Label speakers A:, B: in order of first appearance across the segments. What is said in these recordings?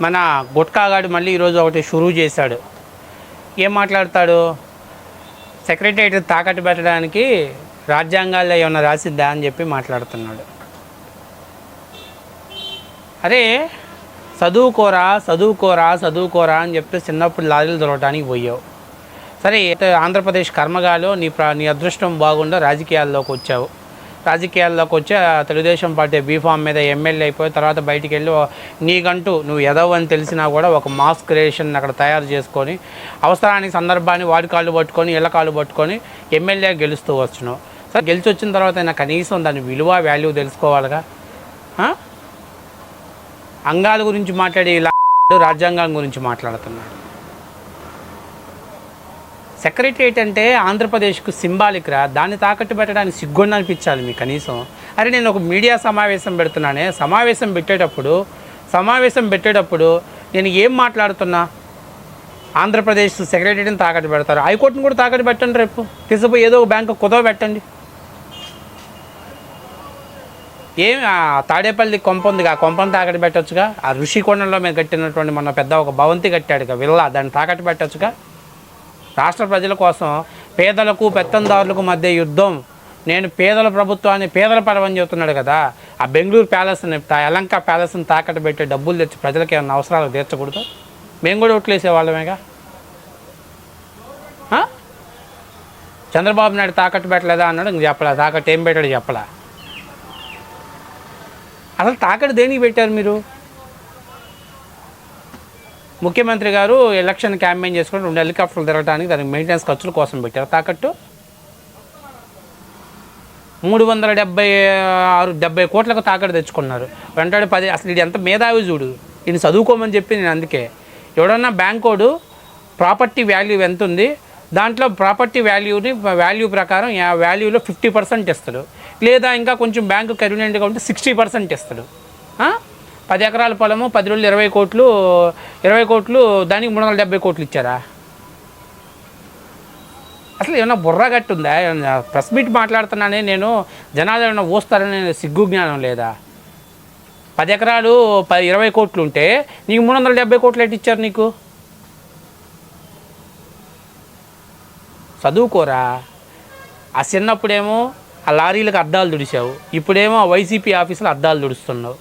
A: మన గుట్కాగాడు మళ్ళీ ఈరోజు ఒకటి షురూ చేశాడు. ఏం మాట్లాడతాడు? సెక్రటరేట్ తాకట్టు పెట్టడానికి రాజ్యాంగాల్లో ఏమైనా రాసిద్దా అని చెప్పి మాట్లాడుతున్నాడు. అరే చదువుకోరా చదువుకోరా చదువుకోరా అని చెప్తే చిన్నప్పుడు లారీలు దొరకడానికి పోయావు. సరే ఆంధ్రప్రదేశ్ కర్మగాలో నీ ప్ర నీ అదృష్టం బాగుండో రాజకీయాల్లోకి వచ్చావు. రాజకీయాల్లోకి వచ్చి తెలుగుదేశం పార్టీ బీఫామ్ మీద ఎమ్మెల్యే అయిపోయి తర్వాత బయటికి వెళ్ళి నీకంటూ నువ్వు ఎదవు అని తెలిసినా కూడా ఒక మాస్ క్రియేషన్ అక్కడ తయారు చేసుకొని అవసరానికి సందర్భాన్ని వాడి కాళ్ళు పట్టుకొని ఇళ్ళ కాళ్ళు పట్టుకొని ఎమ్మెల్యే గెలుస్తూ వచ్చినావు సార్ గెలిచి వచ్చిన తర్వాత అయినా కనీసం దాని విలువ వాల్యూ తెలుసుకోవాలిగా? అంగాల గురించి మాట్లాడి ఇలా రాజ్యాంగం గురించి మాట్లాడుతున్నాడు. సెక్రటరియట్ అంటే ఆంధ్రప్రదేశ్కు సింబాలిక్ రా. దాన్ని తాకట్టు పెట్టడానికి సిగ్గుండి అనిపించాలి మీకు కనీసం. అరే నేను ఒక మీడియా సమావేశం పెడుతున్నానే. సమావేశం పెట్టేటప్పుడు సమావేశం పెట్టేటప్పుడు నేను ఏం మాట్లాడుతున్నా? ఆంధ్రప్రదేశ్ సెక్రటరీని తాకట్టు పెడతారు. హైకోర్టును కూడా తాకట్టు పెట్టండి రేపు. తీసుకుపోయి ఏదో ఒక బ్యాంకు కుదవ పెట్టండి. ఏం ఆ తాడేపల్లి కొంప ఉందిగా. ఆ కొంపను తాకట్టు పెట్టచ్చుగా. ఆ ఋషికొండంలో మేము కట్టినటువంటి మన పెద్ద ఒక భవంతి కట్టాడుగా విల్లా. దాన్ని తాకట్టు పెట్టచ్చుగా. రాష్ట్ర ప్రజల కోసం పేదలకు పెత్తందారులకు మధ్య యుద్ధం. నేను పేదల ప్రభుత్వాన్ని పేదల పరమని చెబుతున్నాడు కదా. ఆ బెంగళూరు ప్యాలెస్ని తా- యలంక ప్యాలెస్ని తాకట్టు పెట్టి డబ్బులు తెచ్చి ప్రజలకు ఏమైనా అవసరాలు తీర్చకూడదు? మేము కూడా ఓట్లేసే వాళ్ళమేగా చంద్రబాబు నాయుడు తాకట్టు పెట్టలేదా అన్నాడు ఇంక చెప్పలే. తాకట్టు ఏం పెట్టాడు చెప్పలే. అసలు తాకట్టు దేనికి పెట్టారు మీరు? ముఖ్యమంత్రి గారు ఎలక్షన్ క్యాంపెయిన్ చేసుకుని రెండు హెలికాప్టర్లు తిరగడానికి దానికి మెయింటెనెన్స్ ఖర్చుల కోసం పెట్టారు. తాకట్టు? మూడు వందల డెబ్బై ఆరు డెబ్బై కోట్లకు తాకట్టు తెచ్చుకున్నారు. వెంటనే పది అసలు ఇది ఎంత మేధావి చూడు. ఈయన చదువుకోమని చెప్పి నేను అందుకే. ఎవడన్నా బ్యాంకోడు ప్రాపర్టీ వాల్యూ ఎంత ఉంది? దాంట్లో ప్రాపర్టీ వాల్యూని వాల్యూ ప్రకారం ఆ వాల్యూలో ఫిఫ్టీ పర్సెంట్ ఇస్తాడు. లేదా ఇంకా కొంచెం బ్యాంకు కన్వీనియంట్గా ఉంటే సిక్స్టీ పర్సెంట్ ఇస్తాడు. పది ఎకరాల పొలము పది రోజులు ఇరవై కోట్లు ఇరవై కోట్లు దానికి మూడు వందల డెబ్బై కోట్లు ఇచ్చారా? అసలు ఏమైనా బుర్ర గట్టుందా? ఏమన్నా ప్రెస్ మీట్ మాట్లాడుతున్నానే నేను జనాలు ఏమైనా ఊస్తారనే సిగ్గు జ్ఞానం లేదా? పది ఎకరాలు పది ఇరవై కోట్లు ఉంటే నీకు మూడు వందల డెబ్బై కోట్లు ఎట్టి ఇచ్చారు నీకు? చదువుకోరా. ఆ చిన్నప్పుడేమో ఆ లారీలకు అద్దాలు దుడిచావు ఇప్పుడేమో వైసీపీ ఆఫీసులో అద్దాలు దుడుస్తున్నావు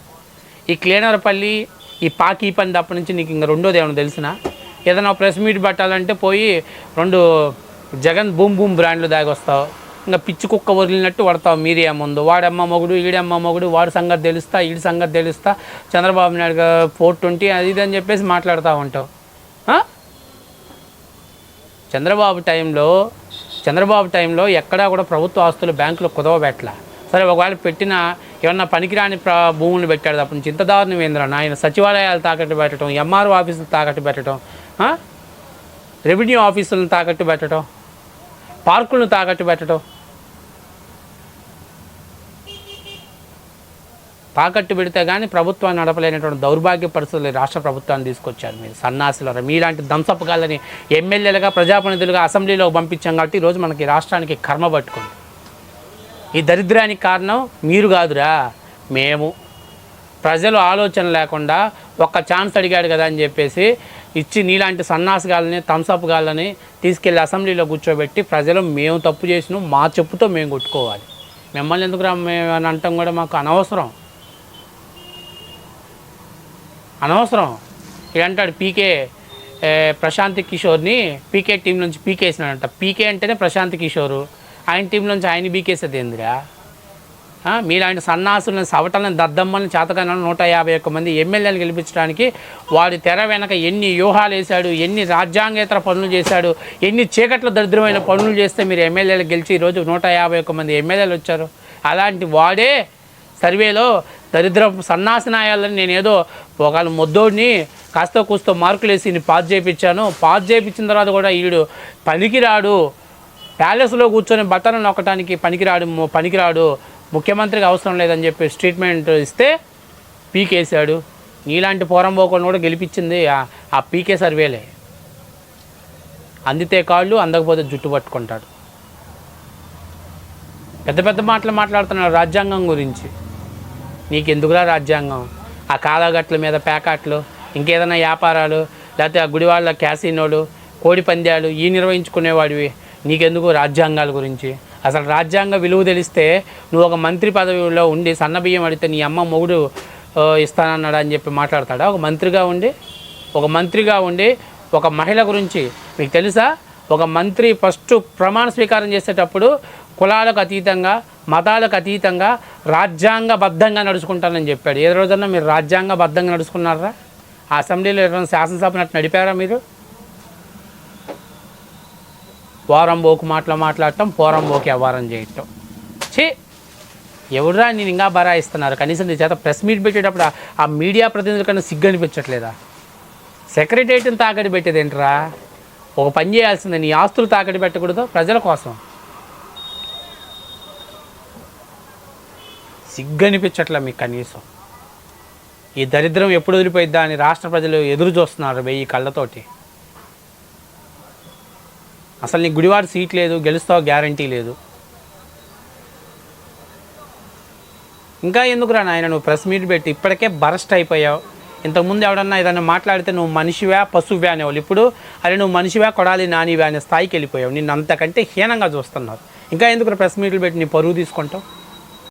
A: ఈ క్లీనర్పల్లి ఈ పాకి పని తప్ప నుంచి నీకు ఇంకా రెండోది ఏమైనా తెలిసినా? ఏదైనా ప్రెస్ మీట్ పెట్టాలంటే పోయి రెండు జగన్ బూమ్ బూమ్ బ్రాండ్లు దాగొస్తావు. ఇంకా పిచ్చి కుక్క వదిలినట్టు పడతావు. మీరే ముందు వాడమ్మ మొగుడు ఈడమ్మ మొగుడు వాడి సంగతి తెలుస్తా ఈడి సంగతి తెలుస్తా. చంద్రబాబు నాయుడు ఫోర్ ట్వంటీ అది ఇది అని చెప్పేసి మాట్లాడుతూ ఉంటావు. చంద్రబాబు టైంలో చంద్రబాబు టైంలో ఎక్కడా కూడా ప్రభుత్వ ఆస్తులు బ్యాంకులు కుదవబెట్టల. సరే ఒకవేళ పెట్టిన ఏమన్నా పనికిరాని ప్ర భూములు పెట్టాడు అప్పుడు చింత దారుణం ఆయన సచివాలయాలు తాకట్టు పెట్టడం ఎంఆర్ఓ ఆఫీసులు తాకట్టు పెట్టడం రెవెన్యూ ఆఫీసులను తాకట్టు పెట్టడం పార్కులను తాకట్టు పెట్టడం తాకట్టు పెడితే కానీ ప్రభుత్వాన్ని నడపలేనటువంటి దౌర్భాగ్య పరిస్థితులు రాష్ట్ర ప్రభుత్వాన్ని తీసుకొచ్చారు మీరు. సన్నాసులు మీలాంటి దంసపగాలని ఎమ్మెల్యేలుగా ప్రజాప్రతినిధులుగా అసెంబ్లీలో పంపించాం కాబట్టి ఈరోజు మనకి రాష్ట్రానికి కర్మ పట్టుకుంది. ఈ దరిద్రానికి కారణం మీరు కాదురా మేము. ప్రజలు ఆలోచన లేకుండా ఒక్క ఛాన్స్ అడిగాడు కదా అని చెప్పేసి ఇచ్చి నీలాంటి సన్నాసగాళ్ళని థమ్సప్ గాళ్ళని తీసుకెళ్ళి అసెంబ్లీలో కూర్చోబెట్టి ప్రజలు మేము తప్పు చేసినాం మా చెప్పుతో మేము కొట్టుకోవాలి. మిమ్మల్ని ఎందుకు రా మేము అని అంటాం కూడా మాకు అనవసరం. అనవసరం. ఇదంటాడు పీకే ప్రశాంత్ కిషోర్ని పీకే టీం నుంచి పీకేసినాడంట. పీకే అంటేనే ప్రశాంత్ కిషోరు. ఆయన టీంలో నుంచి ఆయన పీకేసేది ఏందిరా? ఆ, మీలాంటి సన్నాసులను సవటలను దద్దమ్మలను చేతకాలను నూట యాభై ఒక్క మంది ఎమ్మెల్యేలు గెలిపించడానికి వాడి తెర వెనక ఎన్ని వ్యూహాలు వేశాడు ఎన్ని రాజ్యాంగేతర పనులు చేశాడు ఎన్ని చీకట్ల దరిద్రమైన పనులు చేస్తే మీరు ఎమ్మెల్యేలు గెలిచి ఈరోజు నూట యాభై ఒక్క మంది ఎమ్మెల్యేలు వచ్చారు? అలాంటి వాడే సర్వేలో దరిద్ర సన్నాసనాయాలని నేనేదో ఒకవేళ మొద్దోడిని కాస్త కూస్తో మార్కులు వేసి పాస్ చేయించాను పాస్ చేయించిన తర్వాత కూడా వీడు పనికిరాడు. ప్యాలెస్లో కూర్చొని బట్టలు నొక్కడానికి పనికిరాడు పనికిరాడు ముఖ్యమంత్రికి అవసరం లేదని చెప్పి ట్రీట్మెంట్ ఇస్తే పీకేశాడు. నీలాంటి పోరంబోకొని కూడా గెలిపించింది ఆ- పీకే సర్వేలే. అందితే కాళ్ళు అందకపోతే జుట్టు పట్టుకుంటాడు. పెద్ద పెద్ద మాటలు మాట్లాడుతున్నాడు రాజ్యాంగం గురించి. నీకెందుకురా రాజ్యాంగం? ఆ కాలాగట్ల మీద ప్యాకాట్లు ఇంకేదైనా వ్యాపారాలు లేకపోతే ఆ గుడివాళ్ళ క్యాసినోలు కోడి పందాలు ఈ నిర్వహించుకునేవాడివి. నీకెందుకు రాజ్యాంగాల గురించి? అసలు రాజ్యాంగ విలువ తెలిస్తే నువ్వు ఒక మంత్రి పదవిలో ఉండి సన్నబియ్యం అడిగితే నీ అమ్మ మొగుడు ఆ, ఇస్తానన్నాడు అని చెప్పి మాట్లాడతాడా? ఒక మంత్రిగా ఉండి? ఒక మంత్రిగా ఉండి ఒక మహిళ గురించి? మీకు తెలుసా? ఒక మంత్రి ఫస్ట్ ప్రమాణ స్వీకారం చేసేటప్పుడు కులాలకు అతీతంగా మతాలకు అతీతంగా రాజ్యాంగబద్ధంగా నడుచుకుంటానని చెప్పాడు. ఏ రోజన్నా మీరు రాజ్యాంగబద్ధంగా నడుచుకున్నారా? ఆ అసెంబ్లీలో ఎవరైనా శాసనసభ నట్టు నడిపారా మీరు? వారం బోకు మాటలు మాట్లాడటం పోరం బోకి వ్యవహారం చేయటం. ఛీ! ఎవరురా నేను ఇంకా బరాయిస్తున్నారు? కనీసం నీ చేత ప్రెస్ మీట్ పెట్టేటప్పుడు ఆ- మీడియా ప్రతినిధుల కన్నా సిగ్గు అనిపించట్లేదా? సెక్రటేరియట్ని తాకడి పెట్టేదేంట్రా? ఒక పని చేయాల్సిందే నీ ఆస్తులు తాకడి పెట్టకూడదు ప్రజల కోసం. సిగ్గు అనిపించట్లే మీకు కనీసం. ఈ దరిద్రం ఎప్పుడు వదిలిపోయిద్దా అని రాష్ట్ర ప్రజలు ఎదురు చూస్తున్నారు వెయ్యి కళ్ళతోటి. అసలు నీ గుడివాడ సీట్ లేదు గెలుస్తావు గ్యారంటీ లేదు. ఇంకా ఎందుకురా నాయన నువ్వు ప్రెస్ మీట్ పెట్టి ఇప్పటికే బరస్ట్ అయిపోయావు? ఇంతకుముందు ఎవడన్నా ఏదన్నా మాట్లాడితే నువ్వు మనిషివా పశువా అనేవాళ్ళు. ఇప్పుడు అరే నువ్వు మనిషివా కొడాలి నానివా అనే స్థాయికి వెళ్ళిపోయావు. నిన్ను అంతకంటే హీనంగా చూస్తున్నారు. ఇంకా ఎందుకు ప్రెస్ మీట్లు పెట్టి నీ పరువు తీసుకుంటావు?